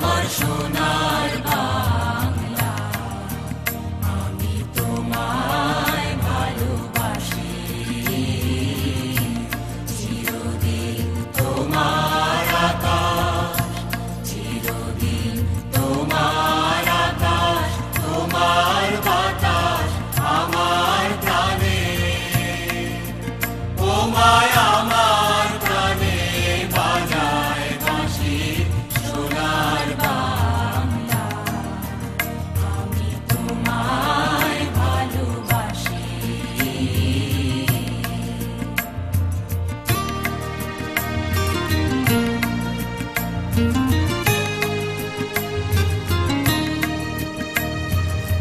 আমার সোনা।